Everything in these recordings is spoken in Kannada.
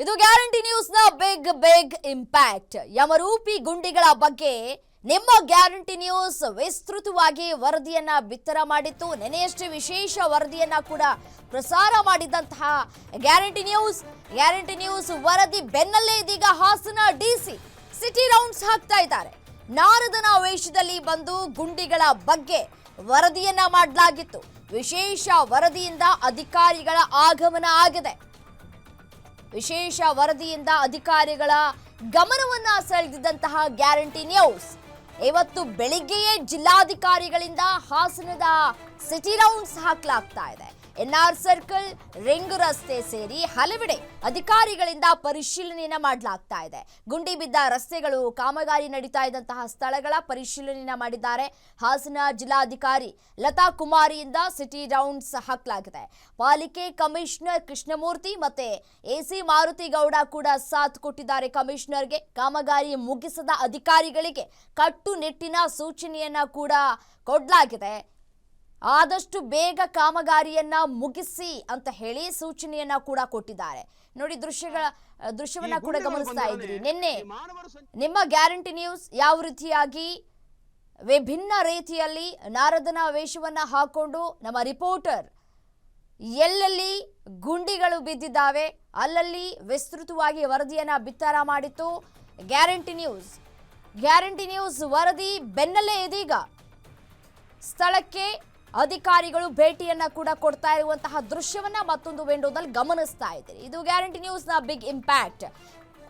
ಇದು ಗ್ಯಾರಂಟಿ ನ್ಯೂಸ್ನ ಬಿಗ್ ಬಿಗ್ ಇಂಪ್ಯಾಕ್ಟ್. ಯಮರೂಪಿ ಗುಂಡಿಗಳ ಬಗ್ಗೆ ನಿಮ್ಮ ಗ್ಯಾರಂಟಿ ನ್ಯೂಸ್ ವಿಸ್ತೃತವಾಗಿ ವರದಿಯನ್ನ ಬಿತ್ತರ ಮಾಡಿತ್ತು. ನೆನೆಯಷ್ಟೇ ವಿಶೇಷ ವರದಿಯನ್ನ ಕೂಡ ಪ್ರಸಾರ ಮಾಡಿದಂತಹ ಗ್ಯಾರಂಟಿ ನ್ಯೂಸ್. ಗ್ಯಾರಂಟಿ ನ್ಯೂಸ್ ವರದಿ ಬೆನ್ನಲ್ಲೇ ಇದೀಗ ಹಾಸನ ಡಿಸಿ ಸಿಟಿ ರೌಂಡ್ಸ್ ಹಾಕ್ತಾ ಇದ್ದಾರೆ. ನಾರದನ ವೇಷದಲ್ಲಿ ಬಂದು ಗುಂಡಿಗಳ ಬಗ್ಗೆ ವರದಿಯನ್ನ ಮಾಡಲಾಗಿತ್ತು. ವಿಶೇಷ ವರದಿಯಿಂದ ಅಧಿಕಾರಿಗಳ ಆಗಮನ ಆಗಿದೆ. ವಿಶೇಷ ವರದಿಯಿಂದ ಅಧಿಕಾರಿಗಳ ಗಮನವನ್ನ ಸೆಳೆದಿದ್ದಂತಹ ಗ್ಯಾರಂಟಿ ನ್ಯೂಸ್. ಇವತ್ತು ಬೆಳಿಗ್ಗೆಯೇ ಜಿಲ್ಲಾಧಿಕಾರಿಗಳಿಂದ ಹಾಸನದ ಸಿಟಿ ರೌಂಡ್ಸ್ ಹಾಕಲಾಗ್ತಾ ಇದೆ. ಎನ್ಆರ್ ಸರ್ಕಲ್, ರಿಂಗ್ ರಸ್ತೆ ಸೇರಿ ಹಲವೆಡೆ ಅಧಿಕಾರಿಗಳಿಂದ ಪರಿಶೀಲನೆಯನ್ನ ಮಾಡಲಾಗ್ತಾ ಇದೆ. ಗುಂಡಿ ಬಿದ್ದ ರಸ್ತೆಗಳು ಕಾಮಗಾರಿ ನಡೀತಾ ಇದ್ದಂತಹ ಸ್ಥಳಗಳ ಪರಿಶೀಲನೆಯನ್ನ ಮಾಡಿದ್ದಾರೆ. ಹಾಸನ ಜಿಲ್ಲಾಧಿಕಾರಿ ಲತಾ ಕುಮಾರಿಯಿಂದ ಸಿಟಿ ರೌಂಡ್ಸ್ ಹಾಕಲಾಗಿದೆ. ಪಾಲಿಕೆ ಕಮಿಷನರ್ ಕೃಷ್ಣಮೂರ್ತಿ ಮತ್ತೆ ಎಸಿ ಮಾರುತಿ ಗೌಡ ಕೂಡ ಸಾಥ್ ಕೊಟ್ಟಿದ್ದಾರೆ ಕಮಿಷನರ್ಗೆ. ಕಾಮಗಾರಿ ಮುಗಿಸದ ಅಧಿಕಾರಿಗಳಿಗೆ ಕಟ್ಟುನಿಟ್ಟಿನ ಸೂಚನೆಯನ್ನ ಕೂಡ ಕೊಡಲಾಗಿದೆ. ಆದಷ್ಟು ಬೇಗ ಕಾಮಗಾರಿಯನ್ನ ಮುಗಿಸಿ ಅಂತ ಹೇಳಿ ಸೂಚನೆಯನ್ನ ಕೂಡ ಕೊಟ್ಟಿದ್ದಾರೆ. ನೋಡಿ ದೃಶ್ಯಗಳ ದೃಶ್ಯವನ್ನ ಕೂಡ ಗಮನಿಸ್ತಾ ಇದ್ರಿ. ನಿನ್ನೆ ನಿಮ್ಮ ಗ್ಯಾರಂಟಿ ನ್ಯೂಸ್ ಯಾವ ರೀತಿಯಾಗಿ ವಿಭಿನ್ನ ರೀತಿಯಲ್ಲಿ ನಾರದನ ವೇಷವನ್ನ ಹಾಕೊಂಡು ನಮ್ಮ ರಿಪೋರ್ಟರ್ ಎಲ್ಲೆಲ್ಲಿ ಗುಂಡಿಗಳು ಬಿದ್ದಿದ್ದಾವೆ ಅಲ್ಲಲ್ಲಿ ವಿಸ್ತೃತವಾಗಿ ವರದಿಯನ್ನ ಬಿತ್ತಾರ ಮಾಡಿತ್ತು. Guarantee news. ಗ್ಯಾರಂಟಿ ನ್ಯೂಸ್ ವರದಿ ಬೆನ್ನಲ್ಲೇ ಇದೀಗ ಸ್ಥಳಕ್ಕೆ ಅಧಿಕಾರಿಗಳು ಭೇಟಿಯನ್ನ ಕೂಡ ಕೊಡ್ತಾ ಇರುವಂತಹ ದೃಶ್ಯವನ್ನ ಮತ್ತೊಂದು ವಿಂಡೋದಲ್ಲಿ ಗಮನಿಸ್ತಾ ಇದ್ದೀರಿ. ಇದು ಗ್ಯಾರಂಟಿ ನ್ಯೂಸ್ನ ಬಿಗ್ ಇಂಪ್ಯಾಕ್ಟ್.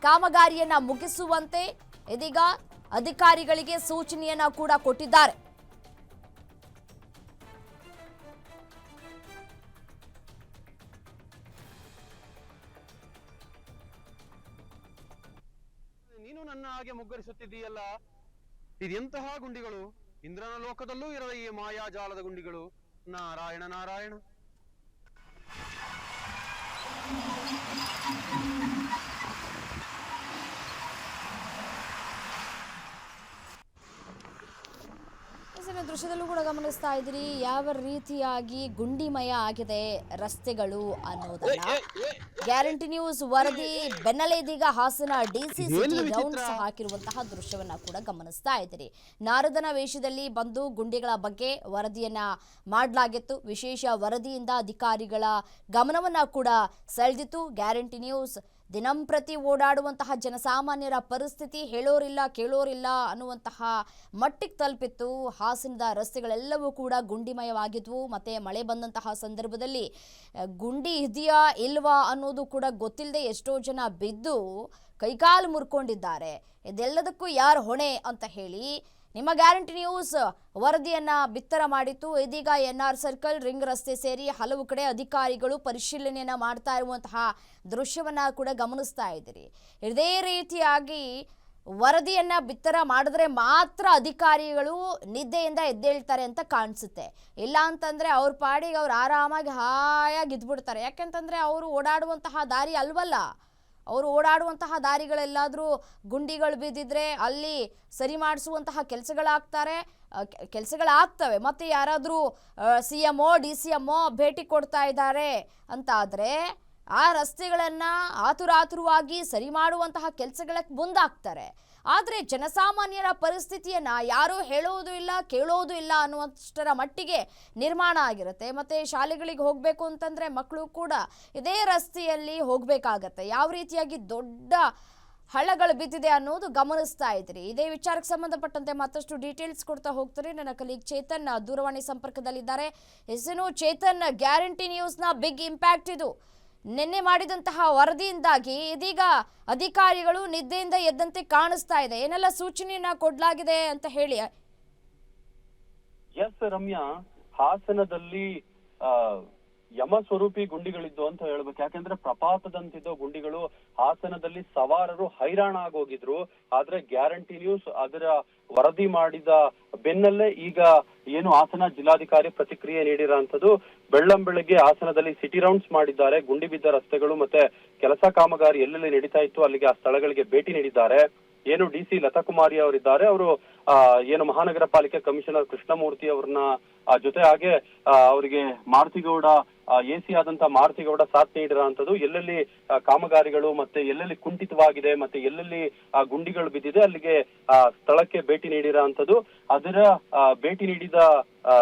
ಕಾಮಗಾರಿಯನ್ನ ಮುಗಿಸುವಂತೆ ಇದೀಗ ಅಧಿಕಾರಿಗಳಿಗೆ ಸೂಚನೆಯನ್ನ ಕೂಡ ಕೊಟ್ಟಿದ್ದಾರೆ. ನೀನು ನನ್ನ ಹಾಗೆ ಮುಗ್ಗರಿಸುತ್ತಿದ್ದೀಯಲ್ಲ? ಇದೆಂತಹ ಗುಂಡಿಗಳು? ಇಂದ್ರನ ಲೋಕದಲ್ಲೂ ಇರದ ಈ ಮಾಯಾಜಾಲದ ಗುಂಡಿಗಳು. ನಾರಾಯಣ ನಾರಾಯಣ. ಹೆಸರಿನ ದೃಶ್ಯದಲ್ಲೂ ಕೂಡ ಗಮನಿಸ್ತಾ ಇದ್ರಿ ಯಾವ ರೀತಿಯಾಗಿ ಗುಂಡಿಮಯ ಆಗಿದೆ ರಸ್ತೆಗಳು ಅನ್ನೋದನ್ನ. ಗ್ಯಾರಂಟಿ ನ್ಯೂಸ್ ವರದಿ ಬೆನ್ನಲ್ಲೇ ಇದೀಗ ಹಾಸನ ಡಿಸಿ ಸಿಟಿ ರೌಂಡ್ಸ್ ಹಾಕಿರುವಂತಹ ದೃಶ್ಯವನ್ನ ಕೂಡ ಗಮನಿಸ್ತಾ ಇದ್ರಿ ನಾರದನ ವೇಷದಲ್ಲಿ ಬಂದು ಗುಂಡಿಗಳ ಬಗ್ಗೆ ವರದಿಯನ್ನ ಮಾಡಲಾಗಿತ್ತು. ವಿಶೇಷ ವರದಿಯಿಂದ ಅಧಿಕಾರಿಗಳ ಗಮನವನ್ನ ಕೂಡ ಸೆಳೆದಿತ್ತು. ಗ್ಯಾರಂಟಿ ನ್ಯೂಸ್ ದಿನಂಪ್ರತಿ ಓಡಾಡುವಂತಹ ಜನಸಾಮಾನ್ಯರ ಪರಿಸ್ಥಿತಿ ಹೇಳೋರಿಲ್ಲ, ಕೇಳೋರಿಲ್ಲ ಅನ್ನುವಂತಹ ಮಟ್ಟಿಗೆ ತಲುಪಿತ್ತು. ಹಾಸನದ ರಸ್ತೆಗಳೆಲ್ಲವೂ ಕೂಡ ಗುಂಡಿಮಯವಾಗಿದ್ವು. ಮತ್ತೆ ಮಳೆ ಬಂದಂತಹ ಸಂದರ್ಭದಲ್ಲಿ ಗುಂಡಿ ಇದೆಯಾ ಇಲ್ವಾ ಅನ್ನೋದು ಕೂಡ ಗೊತ್ತಿಲ್ಲದೆ ಎಷ್ಟೋ ಜನ ಬಿದ್ದು ಕೈಕಾಲು ಮುರ್ಕೊಂಡಿದ್ದಾರೆ. ಇದೆಲ್ಲದಕ್ಕೂ ಯಾರು ಹೊಣೆ ಅಂತ ಹೇಳಿ ನಿಮ್ಮ ಗ್ಯಾರಂಟಿ ನ್ಯೂಸ್ ವರದಿಯನ್ನ ಬಿತ್ತರ ಮಾಡಿತ್ತು. ಇದೀಗ ಎನ್ ಆರ್ ಸರ್ಕಲ್, ರಿಂಗ್ ರಸ್ತೆ ಸೇರಿ ಹಲವು ಕಡೆ ಅಧಿಕಾರಿಗಳು ಪರಿಶೀಲನೆಯನ್ನ ಮಾಡ್ತಾ ಇರುವಂತಹ ದೃಶ್ಯವನ್ನ ಕೂಡ ಗಮನಿಸ್ತಾ ಇದ್ದೀರಿ. ಇದೇ ರೀತಿಯಾಗಿ ವರದಿಯನ್ನ ಬಿತ್ತರ ಮಾಡಿದ್ರೆ ಮಾತ್ರ ಅಧಿಕಾರಿಗಳು ನಿದ್ದೆಯಿಂದ ಎದ್ದೇಳ್ತಾರೆ ಅಂತ ಕಾಣಿಸುತ್ತೆ. ಇಲ್ಲ ಅಂತಂದ್ರೆ ಅವ್ರ ಪಾಡಿಗೆ ಅವ್ರು ಆರಾಮಾಗಿ ಹಾಯಾಗಿ ಇದ್ಬಿಡ್ತಾರೆ. ಯಾಕೆಂತಂದ್ರೆ ಅವರು ಓಡಾಡುವಂತಹ ದಾರಿ ಅಲ್ವಲ್ಲ? ಅವರು ಓಡಾಡುವಂತಹ ದಾರಿಗಳೆಲ್ಲಾದರೂ ಗುಂಡಿಗಳು ಬಿದ್ದಿದ್ರೆ ಅಲ್ಲಿ ಸರಿ ಮಾಡಿಸುವಂತಹ ಕೆಲಸಗಳಾಗ್ತಾರೆ. ಕೆಲಸಗಳಾಗ್ತವೆ. ಮತ್ತು ಯಾರಾದರೂ C M O, D C M O ಭೇಟಿ ಕೊಡ್ತಾ ಇದ್ದಾರೆ ಅಂತ ಆದರೆ ಆ ರಸ್ತೆಗಳನ್ನು ಆತುರಾತುರವಾಗಿ ಸರಿ ಮಾಡುವಂತಹ ಕೆಲಸಗಳಕ್ಕೆ ಮುಂದಾಗ್ತಾರೆ. ಆದರೆ ಜನಸಾಮಾನ್ಯರ ಪರಿಸ್ಥಿತಿಯನ್ನು ಯಾರೂ ಹೇಳೋದು ಇಲ್ಲ, ಕೇಳೋದು ಇಲ್ಲ ಅನ್ನುವಷ್ಟರ ಮಟ್ಟಿಗೆ ನಿರ್ಮಾಣ ಆಗಿರುತ್ತೆ. ಮತ್ತು ಶಾಲೆಗಳಿಗೆ ಹೋಗಬೇಕು ಅಂತಂದರೆ ಮಕ್ಕಳು ಕೂಡ ಇದೇ ರಸ್ತೆಯಲ್ಲಿ ಹೋಗಬೇಕಾಗತ್ತೆ. ಯಾವ ರೀತಿಯಾಗಿ ದೊಡ್ಡ ಹಳ್ಳಗಳು ಬಿದ್ದಿದೆ ಅನ್ನೋದು ಗಮನಿಸ್ತಾ ಇದ್ರಿ. ಇದೇ ವಿಚಾರಕ್ಕೆ ಸಂಬಂಧಪಟ್ಟಂತೆ ಮತ್ತಷ್ಟು ಡೀಟೇಲ್ಸ್ ಕೊಡ್ತಾ ಹೋಗ್ತಾರೆ. ನನ್ನ ಕಲೀಗ್ ಚೇತನ್ ದೂರವಾಣಿ ಸಂಪರ್ಕದಲ್ಲಿದ್ದಾರೆ. ಹೆಸರು ಚೇತನ್ ಗ್ಯಾರಂಟಿ ನ್ಯೂಸ್ನ ಬಿಗ್ ಇಂಪ್ಯಾಕ್ಟ್ ಇದು. ನಿನ್ನೆ ಮಾಡಿದಂತಹ ವರದಿಯಿಂದಾಗಿ ಇದೀಗ ಅಧಿಕಾರಿಗಳು ನಿದ್ದೆಯಿಂದ ಎದ್ದಂತೆ ಕಾಣಿಸ್ತಾ ಇದೆ. ಏನೆಲ್ಲ ಸೂಚನೆಯನ್ನ ಕೊಡಲಾಗಿದೆ ಅಂತ ಹೇಳಿ. ಎಸ್ ರಮ್ಯಾ, ಹಾಸನದಲ್ಲಿ ಯಮ ಸ್ವರೂಪಿ ಗುಂಡಿಗಳಿದ್ದು ಅಂತ ಹೇಳ್ಬೇಕು. ಯಾಕಂದ್ರೆ ಪ್ರಪಾತದಂತಿದ್ದ ಗುಂಡಿಗಳು ಹಾಸನದಲ್ಲಿ ಸವಾರರು ಹೈರಾಣ ಆಗೋಗಿದ್ರು. ಆದ್ರೆ ಗ್ಯಾರಂಟಿ ನ್ಯೂಸ್ ಅದರ ವರದಿ ಮಾಡಿದ ಬೆನ್ನಲ್ಲೇ ಈಗ ಏನು ಹಾಸನ ಜಿಲ್ಲಾಧಿಕಾರಿ ಪ್ರತಿಕ್ರಿಯೆ ನೀಡಿರೋಂಥದ್ದು ಬೆಳ್ಳಂ ಬೆಳಗ್ಗೆ ಹಾಸನದಲ್ಲಿ ಸಿಟಿ ರೌಂಡ್ಸ್ ಮಾಡಿದ್ದಾರೆ. ಗುಂಡಿ ಬಿದ್ದ ರಸ್ತೆಗಳು ಮತ್ತೆ ಕೆಲಸ ಕಾಮಗಾರಿ ಎಲ್ಲೆಲ್ಲಿ ನಡೀತಾ ಇತ್ತು ಅಲ್ಲಿಗೆ ಆ ಸ್ಥಳಗಳಿಗೆ ಭೇಟಿ ನೀಡಿದ್ದಾರೆ. ಏನು ಡಿ ಸಿ ಲತಾ ಕುಮಾರಿ ಅವರಿದ್ದಾರೆ. ಅವರು ಏನು ಮಹಾನಗರ ಪಾಲಿಕೆ ಕಮಿಷನರ್ ಕೃಷ್ಣಮೂರ್ತಿ ಅವ್ರನ್ನ ಜೊತೆ ಹಾಗೆ ಅವರಿಗೆ ಮಾರುತಿಗೌಡ ಎ ಸಿ ಆದಂತ ಮಾರುತಿಗೌಡ ಸಾಥ್ ನೀಡಿರುವಂತದ್ದು ಎಲ್ಲೆಲ್ಲಿ ಕಾಮಗಾರಿಗಳು ಮತ್ತೆ ಎಲ್ಲೆಲ್ಲಿ ಕುಂಠಿತವಾಗಿದೆ ಮತ್ತೆ ಎಲ್ಲೆಲ್ಲಿ ಆ ಗುಂಡಿಗಳು ಬಿದ್ದಿದೆ ಅಲ್ಲಿಗೆ ಆ ಸ್ಥಳಕ್ಕೆ ಭೇಟಿ ನೀಡಿರುವಂತದ್ದು ಅದರ ಭೇಟಿ ನೀಡಿದ ಆ,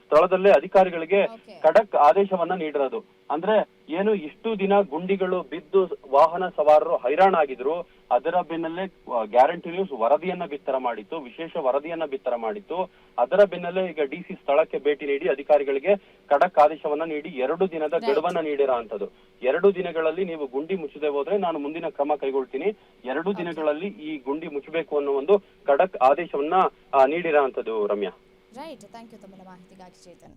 ಸ್ಥಳದಲ್ಲೇ ಅಧಿಕಾರಿಗಳಿಗೆ. ಖಡಕ್ ಆದೇಶವನ್ನ ನೀಡಿರೋದು. ಅಂದ್ರೆ ಏನು ಇಷ್ಟು ದಿನ ಗುಂಡಿಗಳು ಬಿದ್ದು ವಾಹನ ಸವಾರರು ಹೈರಾಣಾಗಿದ್ರು ಅದರ ಬೆನ್ನಲ್ಲೇ ಗ್ಯಾರಂಟಿ ನ್ಯೂಸ್ ವರದಿಯನ್ನ ಬಿತ್ತರ ಮಾಡಿತ್ತು ವಿಶೇಷ ವರದಿಯನ್ನ ಬಿತ್ತರ ಮಾಡಿತ್ತು. ಅದರ ಬೆನ್ನಲ್ಲೇ ಈಗ ಡಿಸಿ ಸ್ಥಳಕ್ಕೆ ಭೇಟಿ ನೀಡಿ ಅಧಿಕಾರಿಗಳಿಗೆ ಖಡಕ್ ಆದೇಶವನ್ನ ನೀಡಿ ಎರಡು ದಿನದ. ಗಡುವನ್ನ ನೀಡಿರೋ ಅಂತದ್ದು ಎರಡು ದಿನಗಳಲ್ಲಿ ನೀವು ಗುಂಡಿ ಮುಚ್ಚದೆ ಹೋದ್ರೆ ನಾನು ಮುಂದಿನ ಕ್ರಮ ಕೈಗೊಳ್ತೀನಿ. ಎರಡು ದಿನಗಳಲ್ಲಿ ಈ ಗುಂಡಿ ಮುಚ್ಚಬೇಕು ಅನ್ನೋ ಒಂದು ಖಡಕ್ ಆದೇಶವನ್ನ ನೀಡಿರೋ ಅಂತದ್ದು ರಮ್ಯಾ. ರೈಟ್ ಥ್ಯಾಂಕ್ ಯು ತಮ್ಮ ಮಾಹಿತಿಗಾಗಿ ಚೇತನ್.